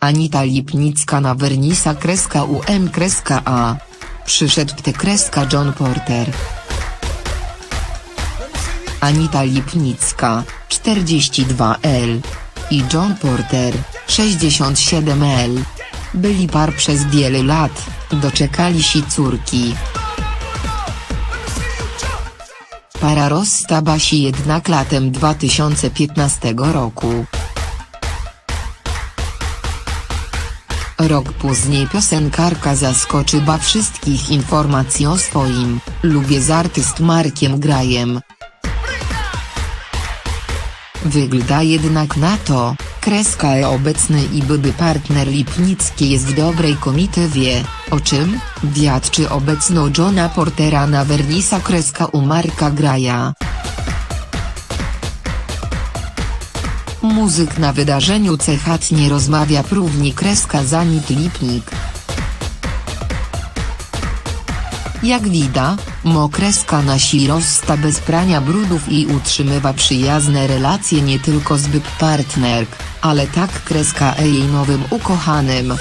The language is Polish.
Anita Lipnicka na Wernisa kreska UM kreska A. Przyszedł pte kreska John Porter. Anita Lipnicka, 42L. I John Porter, 67L. Byli par przez wiele lat, doczekali się córki. Para rozstała się jednak latem 2015 roku. Rok później piosenkarka zaskoczyła wszystkich informacji o swoim lubie z artyst Markiem Grajem. Wygląda jednak na to, kreska e obecny i były partner Lipnicki jest w dobrej komitywie, o czym, wiadczy obecno Johna Portera na Wernisa kreska u Marka Graja. Muzyk na wydarzeniu cechatnie rozmawia prówni kreska Zanit Lipnik. Jak widać, Mokreska nasi rozsta bez prania brudów i utrzymywa przyjazne relacje nie tylko z byt partnerk, ale tak kreska jej nowym ukochanym.